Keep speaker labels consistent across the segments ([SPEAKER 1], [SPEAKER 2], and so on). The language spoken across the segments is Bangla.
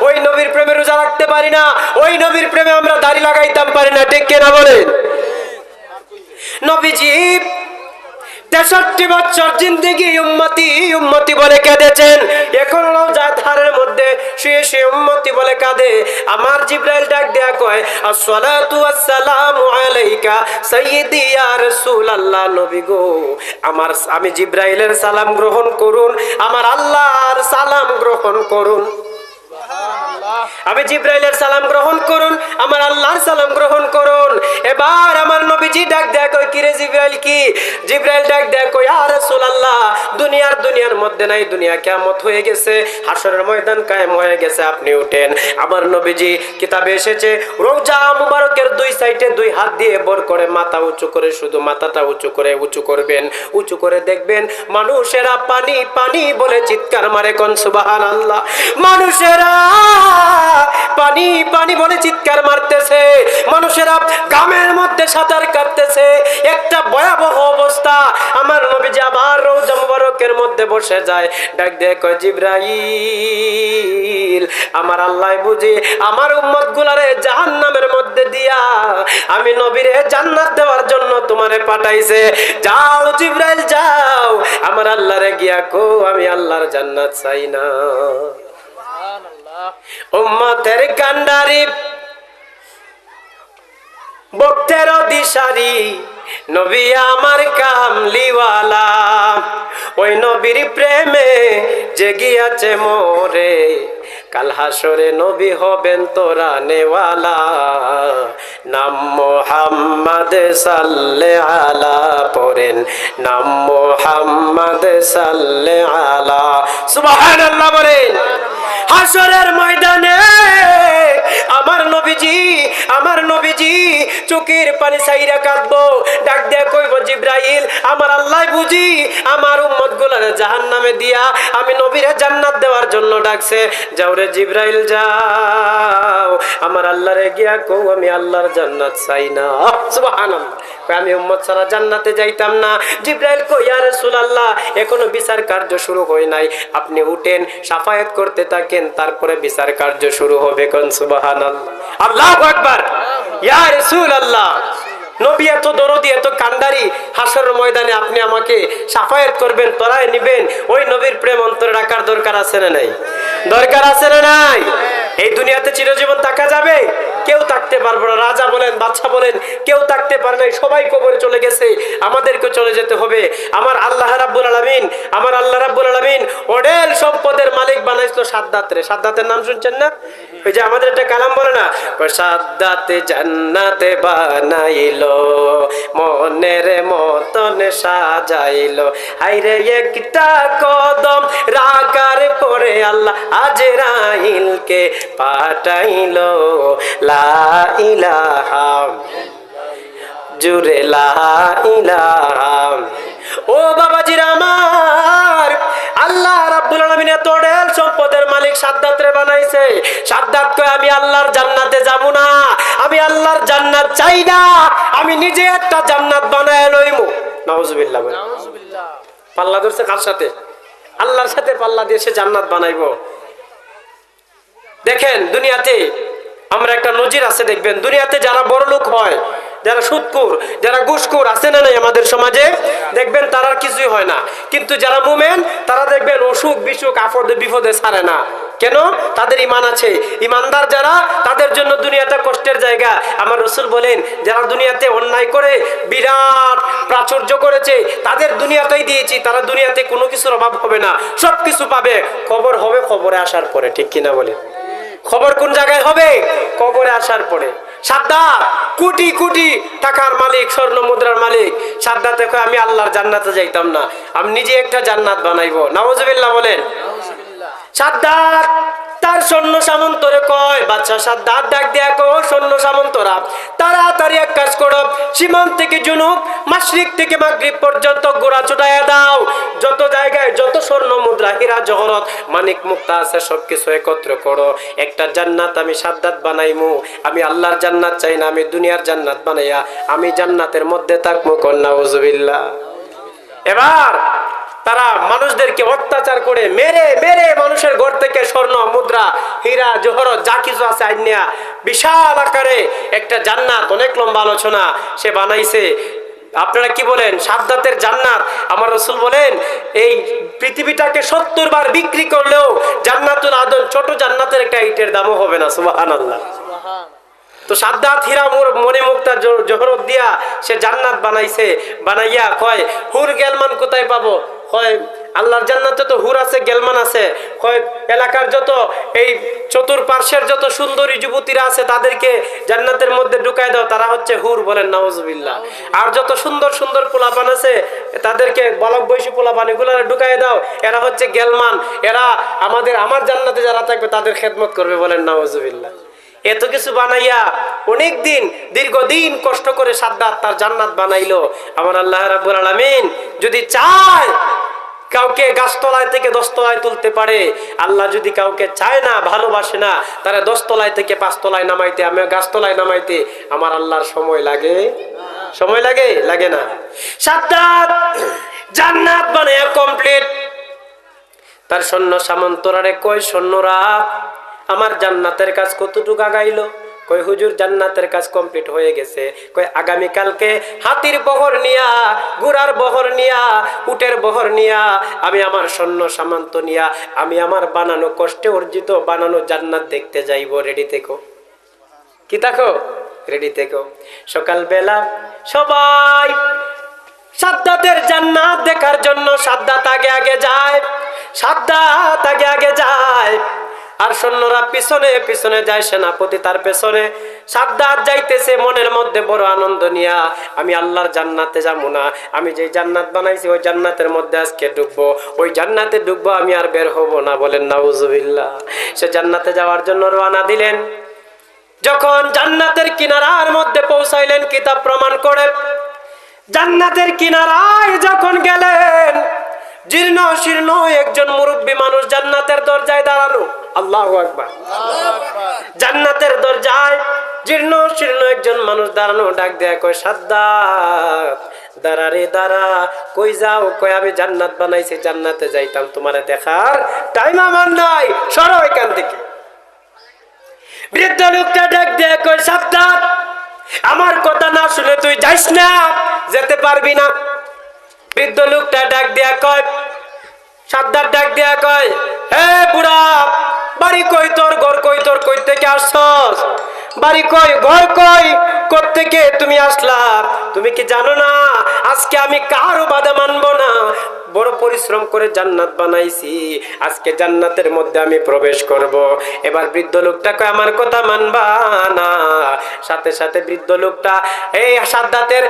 [SPEAKER 1] ওই নবীর প্রেমে রোজা রাখতে পারি না। ওই নবীর প্রেমে আমরা দাড়ি লাগাইতাম পারি না। ঠিক কিনা বলেন? নবীজি, তেষট্টি বছর জিন্দিগি উম্মতি উম্মতি বলে কেঁদেছেন। এখন মধ্যে শুয়ে উম্মতি বলে কাঁদে। আমার জিব্রাইল ডাক দেয়া কয় আলাইকা নবী গো। আমার, আমি জিব্রাইলের সালাম গ্রহণ করুন। আমার আল্লাহর সালাম গ্রহণ করুন। আমি জিব্রাইলের সালাম গ্রহণ করুন, আমার আল্লাহর সালাম গ্রহণ করুন। এবার আমার নবীজি ডাক দেয়া কই কিরে জিব্রাইল, কি? জিব্রাইল ডাক দেয়া কই দুনিয়ার দুনিয়ার মধ্যে নাই, দুনিয়া কিয়ামত হয়ে গেছে হাসরের ময়দান কায়েম হয়ে গেছে, আপনি উঠেন। আমার নবীজি কিতাবে এসেছে, রোজা মুবারকের দুই সাইডে দুই হাত দিয়ে বর করে মাথা উঁচু করে, শুধু মাথাটা উঁচু করে উঁচু করবেন, উঁচু করে দেখবেন, মানুষেরা পানি পানি বলে চিৎকার মারে কোন, সুবহানাল্লাহ। মানুষেরা পানি পানি বলে চিৎকার মারতেছে। মানুষেরা গামের মধ্যে সাঁতার কাটতেছে। একটা ভয়াবহ অবস্থা। আমার নবীজি আবার রোজা মুবারকের মধ্যে বসে যায়। ডাক কয় জিব্রাইল, আমার আল্লাহ বুঝি আমার উম্মত গুলারে জাহান্নামের মধ্যে দিয়া আমি নবীরে জান্নাত দেওয়ার জন্য তোমারে পাঠাইছে। যাও জিব্রাইল, যাও। আমার আল্লাহরে গিয়া কো আমি আল্লাহর জান্নাত চাই না। উম্মতের কান্ডারি। বক্তের দিশারি, নবী আমার কামলিওয়ালা। ওই নবীর প্রেমে যে গিয়াছে মোরে। কাল হাসরে নবী হবেন তোরা নেওয়ালা। নাম মোহাম্মদ সাল্লে আলা, পড়েন নাম মোহাম্মদ সাল্লে আলা। সুবহানাল্লাহ বলেন। হাসরের ময়দানে আমার নবীজি আমার নবীজি চোখের পানি সাইরা কাঁদবো, ডাক দেয়া কইব, জিব্রাইল, আমার আল্লাহ বুঝি, আমার উম্মতগুলার জাহান নামে দিয়া আমি নবীরে জান্নাত দেওয়ার জন্য ডাকছে। যাও রে জিব্রাইল, যাও। আমার আল্লাহরে গিয়া কও, আমি আল্লাহর জান্নাত চাই না। সুবহানাল্লাহ। আমি উম্মত ছাড়া জান্নাতে যাইতাম না। জিব্রাইল কই ইয়া রাসূলুল্লাহ, এখনও বিচার কার্য শুরু হয় নাই। আপনি উঠেন, সাফায়াত করতে থাকেন, তারপরে বিচার কার্য শুরু হবে কোন? সুবহানাল্লাহ। আল্লাহু আকবার। ইয়া রাসূলুল্লাহ। নবী এত দরদি, এত কান্ডারি হাসর ময়দানে আপনি আমাকে সাফায়াত করবেন তোরাই নিবেন, ওই নবীর প্রেম অন্তরে রাখার দরকার আছে না নাই? দরকার আছে না নাই? এই দুনিয়াতে চিরজীবন থাকা যাবে? কেউ থাকতে পারব না। রাজা বলেন বাচ্চা বলেন, কেউ থাকতে পারে নাই সবাই কবরে চলে গেছে। আমাদেরকে চলে যেতে হবে। আমার আল্লাহ রাব্বুল আলামিন, আমার আল্লাহ রাব্বুল আলামিন ওডেল সম্পদের মালিক বানাইছিল সাদ্দাত রে। সাদ্দাতের নাম শুনছেন না? ওই যে আমাদের একটা কালাম বলে না, সাদ্দাতে জান্নাতে বানাইলো, মনের মতন সাজাইলো। হাইরে একটা কদম রাগার পরে আল্লাহ আজরাইলকে পাঠাইলো, লা ইলাহা জুড়ে লা ও বাবাজির আমার, আল্লাহ রাব্বুল আলামিন এত অঢেল সম্পদের মালিক সাদ্দাত রে বানাইছে। সাদ্দাত কয়, আমি আল্লাহর জান্নাতে যাব না, আমি আল্লাহর জান্নাত চাই না, আমি নিজে একটা জান্নাত বানায় লইমু। নাউজুবিল্লাহ বলে। পাল্লা ধরছে কার সাথে? আল্লাহর সাথে পাল্লা দিয়ে সে জান্নাত বানাইবো। দেখেন দুনিয়াতে আমরা একটা নজির আছে, দেখবেন। দুনিয়াতে যারা বড় লোক হয়, যারা সুদকুর যারা ঘুষকুর আছে না নাই আমাদের সমাজে, দেখবেন তারা কিছুই হয় না। কিন্তু যারা মুমেন, তারা দেখবেন অসুখ, বিসুখ আপদে বিপদে ছাড়ে না। কেন? তাদের ইমান আছে। ইমানদার যারা, তাদের জন্য দুনিয়াটা কষ্টের জায়গা। আমার রসুল বলেন, যারা দুনিয়াতে অন্যায় করে, বিরাট প্রাচুর্য করেছে, তাদের দুনিয়াতেই দিয়েছি। তারা দুনিয়াতে কোনো কিছুর অভাব হবে না। সব কিছু পাবে। খবর হবে, খবরে আসার পরে, ঠিক কিনা বলে খবর কোন জায়গায় হবে? কবরে আসার পরে। সাদ্দাত কোটি কোটি টাকার মালিক, স্বর্ণ মুদ্রার মালিক। সাদ্দাতে দেখো, আমি আল্লাহর জান্নাতে যাইতাম না। আমি নিজে একটা জান্নাত বানাইবো। নামাজ বলেন। সাদ্দাত তার সৈন্য সামন্তরে কয় বাচ্চা সাদ্দাত ডাক দেয়া কো সৈন্য সামন্তরা, তাড়াতাড়ি এক কাজ করো। সীমান্ত থেকে জুনুব মাসরিক থেকে মাগরিব পর্যন্ত গোড়া চুটাইয়া দাও। যত জায়গায় যত স্বর্ণ মুদ্রা, হীরা, জহরত, মানিক, মুক্তা আছে, সবকিছু একত্র করো। একটা জান্নাত আমি সাদ্দাত বানাইমু। আমি আল্লাহর জান্নাত চাই না, আমি দুনিয়ার জান্নাত বানাইয়া, আমি জান্নাতের মধ্যে থাকব কন্যা উজুবিল্লাহ এবার তারা মানুষদেরকে অত্যাচার করে মেরে মেরে মানুষের ঘর থেকে স্বর্ণ, মুদ্রা, হীরা জহরত যা কিছু আছে আইনিয়া বিশাল আকারে একটা জান্নাত, অনেক লম্বা আলোচনা সে বানাইছে। আপনারা কি বলেন? সাদ্দাতের জান্নাত। আমার রসুল বলেন, এই পৃথিবীটাকে সত্তর বার বিক্রি করলেও জান্নাতুল আদন, ছোট জান্নাতের একটা ইটের দামও হবে না সুবাহান আল্লাহ তো সাদ্দাত, হীরা, মোর মনে মুক্তা জহরত দিয়া সে জান্নাত বানাইছে, বানাইয়া কয়, হুর গেলমান কোথায় পাবো? কয় আল্লাহর জান্নাতে তো হুর আছে, গেলমান আছে। এলাকার যত এই চতুর্পার্শ্বের যত সুন্দরী যুবতীরা আছে, তাদেরকে জান্নাতের মধ্যে ঢুকায় দাও, তারা হচ্ছে হুর বলেন নওয়াজবিল্লাহ আর যত সুন্দর সুন্দর পোলাপান আছে, তাদেরকে বলক বৈশী পোলাপান এগুলো ঢুকায় দাও। এরা হচ্ছে গেলমান। এরা আমাদের, আমার জান্নাতে যারা থাকবে, তাদের খেদমত করবে বলেন নওয়াজবিল্লাহ এত কিছু বানাইয়া অনেক দিন দীর্ঘদিন কষ্ট করে সাদ্দাত তার জান্নাত বানাইলো। আমার আল্লাহ রাব্বুল আলামিন যদি চায় কাউকে গাছতলায় থেকে দশতলায় তুলতে পারে। আল্লাহ যদি কাউকে চায় না, ভালোবাসে না, তারা দশতলায় থেকে পাঁচতলায় নামাইতে আমি গাছতলায় নামাইতে, আমার আল্লাহর সময় লাগে? সময় লাগে? লাগে না। সাদ্দাত জান্নাত বানাইয়া কমপ্লিট তার সৈন্য সামন্তরারে কয়, সৈন্যরা, আমার জান্নাতের কাজ কতটুকু আগাইলো? কই হুজুর জান্নাতের কাজ কমপ্লিট হয়ে গেছে। কই আগামী কালকে হাতির বহর নিয়া ঘোড়ার বহর নিয়া, উটের বহর নিয়া, আমি আমার সৈন্য সামন্ত নিয়া, আমি আমার বানানো কষ্টে অর্জিত বানানো জান্নাত দেখতে যাইব। রেডি থেকো। কি দেখো রেডি থেকো। সকালবেলা সবাই সাদ্দাতের জান্নাত দেখার জন্য সাদ্দাত আগে আগে যায়, সাদ্দাত আগে আগে যায়। আর সৈন্যরা পিছনে পিছনে যায়, সেনাপতি তার পেছনে। সাদ্দাত যাইতেছে মনের মধ্যে বড় আনন্দ নিয়া। আমি আল্লাহর জান্নাতে যাব না। আমি যে জান্নাত বানাইছি, ওই জান্নাতের মধ্যে আজকে ডুববো। ওই জান্নাতে ডুববো, আমি আর বের হব না বলেন নাউজুবিল্লাহ। সে জান্নাতে যাওয়ার জন্য রওনা দিলেন। যখন জান্নাতের কিনারার মধ্যে পৌঁছাইলেন, কিতাব প্রমাণ করে, জান্নাতের কিনারায় যখন গেলেন জীর্ণ শীর্ণ একজন মুরব্বী মানুষ জান্নাতের দরজায় দাঁড়ানো আল্লাহ আকবার। জান্নাতের দরজায় জীর্ণ শীর্ণ একজন মানুষ দাঁড়ানো ডাক দেয়া কয়, সাদ্দাত, দাঁড়া রে, দাঁড়া, কই যাও? কই আমি জান্নাত বানাইছি, জান্নাতে যাইতাম, তোমারে দেখার টাইম আমার নাই। সরো এখান থেকে। বৃদ্ধ লোকটা ডাক দিয়ে কই সাবধান আমার কথা না শুনে তুই যাইস না, যেতে পারবি না। বৃদ্ধ লোকটা ডাক দিয়া কয় সাবধান ডাক দিয়া কয় হে বুড়া, বাড়ি কই তোর, ঘর কই তোর, কই থেকে আসছস? বাড়ি কই, ঘর কই থেকে তুমি আসলা? তুমি কি জানো না? আজকে আমি কারও বাধা মানবো না। বড় পরিশ্রম করে জান্নাত বানাইছি। আজকে জান্নাতের মধ্যে আমি প্রবেশ করব। এবার বৃদ্ধ লোকটা কয়, আমার কথা মানবা না। সাথে সাথে বৃদ্ধ লোকটা, এই সাদ্দাতের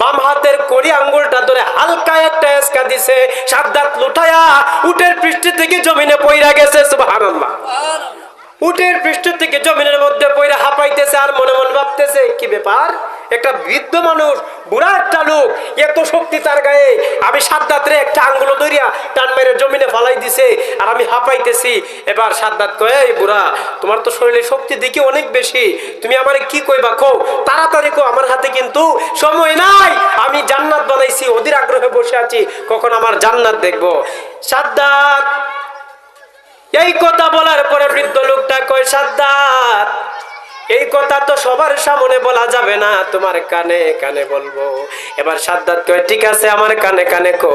[SPEAKER 1] বাম হাতের কড়ি আঙ্গুলটা ধরে হালকা একটা এসকা দিছে সাদ্দাত লুটায়া উটের পৃষ্ঠ থেকে জমিনে পইরা গেছে সুবহানাল্লাহ। উটের পৃষ্ঠ থেকে জমিনের মধ্যে পইরা হাঁপাইতেছে আর মনে মনে ভাবতেছে কি ব্যাপার? একটা বৃদ্ধ মানুষ, বুড়া একটা লোক, এত শক্তি তার গায়ে। আমি সাদ্দাতরে একটা আঙ্গুল ধরিয়া টান মেরে জমিনে ফালাই দিছে, আর আমি হাঁপাইতেছি। এবার সাদ্দাত কয়, এই বুড়া, তোমার তো শরীরে শক্তি দেখি অনেক বেশি। তুমি আমারে কি কইবা কো তাড়াতাড়ি কো আমার হাতে কিন্তু সময় নাই। আমি জান্নাত বানাইছি, অধীর আগ্রহে বসে আছি, কখন আমার জান্নাত দেখব? সাদ্দাত এই কথা বলার পরে বৃদ্ধ লোকটা কয় সাদ্দাত এই কথা তো সবার সামনে বলা যাবে না, তোমার কানে কানে বলব। এবার সাদ্দাত কয়, ঠিক আছে, আমার কানে কানে কো।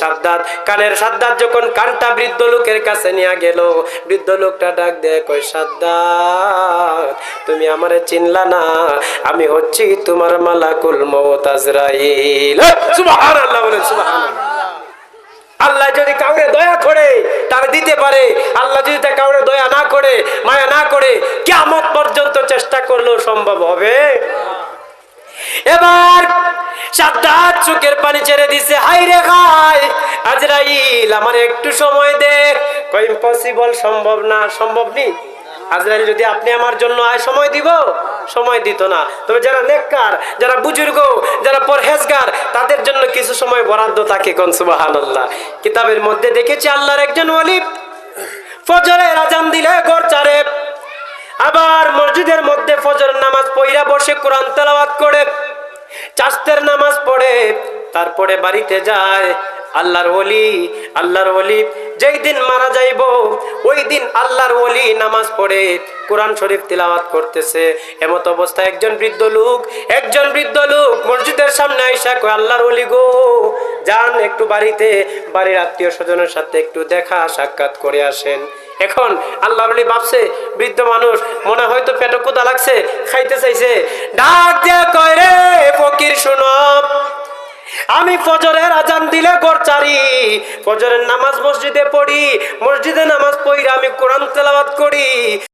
[SPEAKER 1] সাদ্দাত, কানের সাদ্দাত যখন কানটা বৃদ্ধ লোকের কাছে নিয়ে গেল, বৃদ্ধ লোকটা ডাক দেয় কয় সাদ্দাত, তুমি আমারে চিনলা না? আমি হচ্ছি তোমার মালাকুল মৌত আজরাইল। সুবহানাল্লাহ বলেন, সুবহানাল্লাহ। আল্লাহ যদি কাউকে দয়া করে তার দিতে পারে, আল্লাহ যদি সম্ভব হবে। এবার সাদ্দাত চোখের পানি ছেড়ে দিছে হাই রে খাই আজরাইল, আমার একটু সময় দে। কই ইম্পসিবল সম্ভব না, সম্ভব নেই আজরাইল, যদি আপনি আমার জন্য আয়, সময় দিব? সময় দিত না। তবে যারা নেককার, যারা বুজুর্গ, যারা পরহেজগার, তাদের জন্য কিছু সময় বরাদ্দ থাকে কোন, সুবহানাল্লাহ। কিতাবের মধ্যে দেখেছি আল্লাহর একজন ওয়ালি ফজরের আজান দিলে ঘর চারে আবার মসজিদের মধ্যে ফজর নামাজ পইরা বসে কোরআন তেলাওয়াত করে, চাষের নামাজ পড়ে, তারপরে বাড়িতে যায়, আল্লাহর ওলি আল্লাহর ওলি যেই দিন মারা যাইব, ওই দিন আল্লাহর ওলি নামাজ পড়ে কোরআন শরীফ তিলাওয়াত করতেছে। এমত অবস্থায় একজন বৃদ্ধ লোক, একজন বৃদ্ধ লোক মসজিদের সামনে আইসা কয়, আল্লাহর ওলি গো, যান একটু বাড়িতে। বাড়ির আত্মীয় স্বজনের সাথে একটু দেখা, সাক্ষাৎ করে আসেন। এখন আল্লাহর বলি ভাবছে, বৃদ্ধ মানুষ, মনে হয়তো পেটে কোথা লাগছে, খাইতে চাইছে। ডাক দিয়ে কয়, রে ফকির শুনো আমি ফজরের আজান দিলে ঘর চারি ফজরের নামাজ মসজিদে পড়ি। মসজিদে নামাজ পড়ি আমি কোরআন তেলাবাদ করি।